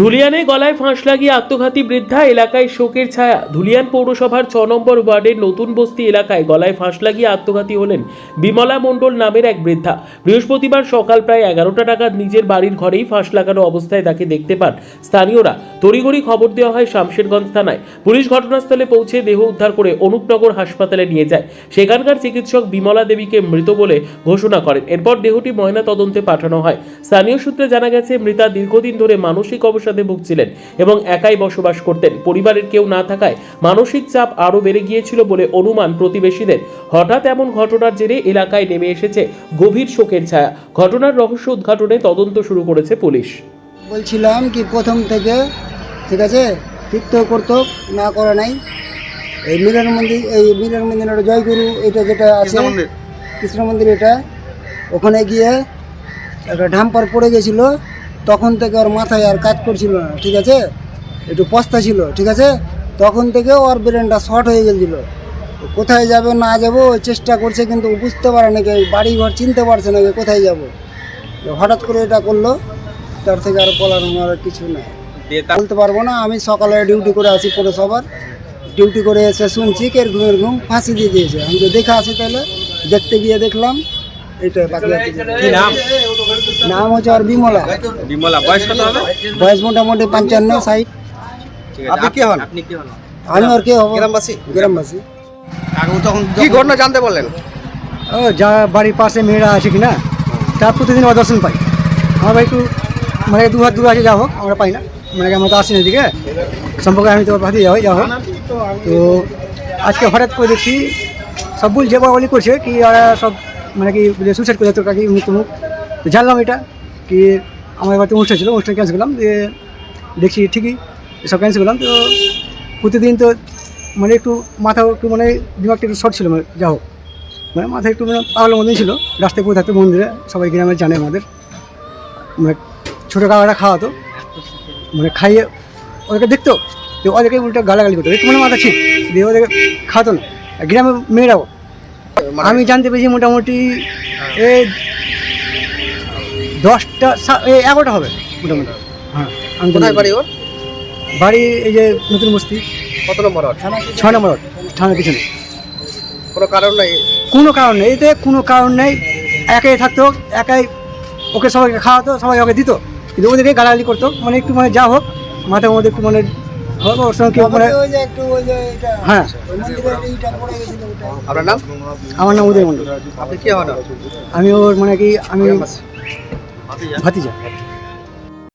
ধুলিয়ানে গলায় ফাঁস লাগিয়ে আত্মঘাতী বৃদ্ধা, এলাকায় শোকের ছায়া। ধুলিয়ান পৌরসভার ছ নম্বর ওয়ার্ডের নতুন বস্তি এলাকায় গলায় ফাঁস লাগিয়ে আত্মঘাতী হলেন বিমলা মণ্ডল নামের এক বৃদ্ধা। বৃহস্পতিবার সকাল প্রায় এগারোটা নাগাদ নিজের বাড়ির ঘরেই ফাঁস লাগানো অবস্থায় তাকে দেখতে পান স্থানীয়রা। তড়িঘড়ি খবর দেওয়া হয় শামশেরগঞ্জ থানায়। পুলিশ ঘটনাস্থলে পৌঁছে দেহ উদ্ধার করে অনুপনগর হাসপাতালে নিয়ে যায়। সেখানকার চিকিৎসক বিমলা দেবীকে মৃত বলে ঘোষণা করেন। এরপর দেহটি ময়না তদন্তে পাঠানো হয়। স্থানীয় সূত্রে জানা গেছে, মৃতা দীর্ঘদিন ধরে মানসিক অবসাদে ভুগছিলেন এবং একাই বসবাস করতেন। পরিবারের কেউ না থাকায় মানসিক চাপ আরও বেড়ে গিয়েছিল বলে অনুমান প্রতিবেশীদের। হঠাৎ এমন ঘটনার জেরে এলাকায় নেমে এসেছে গভীর শোকের ছায়া। ঘটনার রহস্য উদ্ঘাটনে তদন্ত শুরু করেছে পুলিশ। বলছিলাম কি প্রথম থেকে ঠিক আছে? ঠিক তো করতো না করে নাই। এই মিলন মন্দির এই মিলন মন্দির জয়গুরু এটা যেটা আছে কৃষ্ণ মন্দির। এটা। ওখানে গিয়ে একটা ঢাম্পার পড়ে গেছিল তখন থেকে ওর মাথায় আর কাজ করছিল না ঠিক আছে? একটু পস্তা ছিল ঠিক আছে? তখন থেকে ওর ব্রেনটা শর্ট হয়ে গেছিল। কোথায় যাবে না যাব চেষ্টা করছে কিন্তু বুঝতে পারে না কি বাড়ি ঘর চিনতে পারছে না যে কোথায় যাব? হঠাৎ করে এটা করল তার থেকে আর বলার আমার আর কিছু নাই। বলতে পারব না আমি সকালে ডিউটি করে আসি পৌরসভার। ডিউটি করে এসে শুনছি কি এর ঘুমের ঘুম ফাঁসি দিয়ে দিয়েছে। আমি তো দেখে আসি তাহলে দেখতে গিয়ে দেখলাম। এটা বাকি আর কিছু না। কি নাম? নাম হচ্ছে আর বিমলা। বিমলা বয়স কত হবে? বয়স মোটামুটি পঞ্চান্ন ষাট। ঠিক আছে আপনি কি হন? আপনি কি হন? আমি আর কে হব? গ্রামবাসী? গ্রামবাসী। কি ঘটনা জানতে বললেন ও যা বাড়ির পাশে মেয়েরা আছে কি না তার প্রতিদিন আমরা দর্শন পাই আমরা একটু মানে দু হাত দূরে আছে যা হোক আমরা পাই না। মানে আমরা তো আসি না এদিকে। সম্পর্কে আমি তো ভাতি যাই যা হোক। তো আজকে হঠাৎ করে দেখছি সব বলছে বলি করছে কি ওরা সব মানে কি সুইসাইড করে তো কাকি মুখ মুখ তো জানলাম এটা, কি আমার বাড়িতে অনুষ্ঠান ছিল, অনুষ্ঠান ক্যান্সেল করলাম যে দেখছি ঠিকই সব ক্যান্সেল করলাম, তো প্রতিদিন তো মানে একটু মাথাও একটু মানে দিমাগটা একটু শর্ট ছিল মানে যা হোক। মানে মাথায় একটু মানে পাগলের মতনই ছিল, রাস্তায় পড়ে থাকতো মন্দিরে, সবাই গ্রামে জানে আমাদের। মানে ছোটো কাকারা খাওয়াতো মানে খাইয়ে ওদেরকে দেখতো তো ওদেরকে উল্টো গালাগালি করতো, একটু মানে মাথা ঠিক দিয়ে ওদেরকে খাওয়াতো না। গ্রামের মেয়েরাও আমি জানতে পেরেছি মোটামুটি এই দশটা এগারোটা হবে মোটামুটি। হ্যাঁ আমি। কোথায় বাড়ি ওর? বাড়ি এই যে নতুন বস্তি। কত নম্বর ছয় নম্বর থানার পিছনে। কোনো কারণ নাই? কোনো কারণ নেই এতে কোনো কারণ নেই। একাই থাকতো একাই ওকে সবাইকে খাওয়াতো সবাই ওকে দিত। কিন্তু ওদেরকে গালাগালি করতো মানে একটু মানে যা হোক মাথার মধ্যে একটু মানে হবে ওর সঙ্গে কেউ মানে হ্যাঁ। আপনার নাম? আমার নাম উদয় মন্ডল আপনি কি হন? আমি ওর মানে কি আমি ভাতিজা।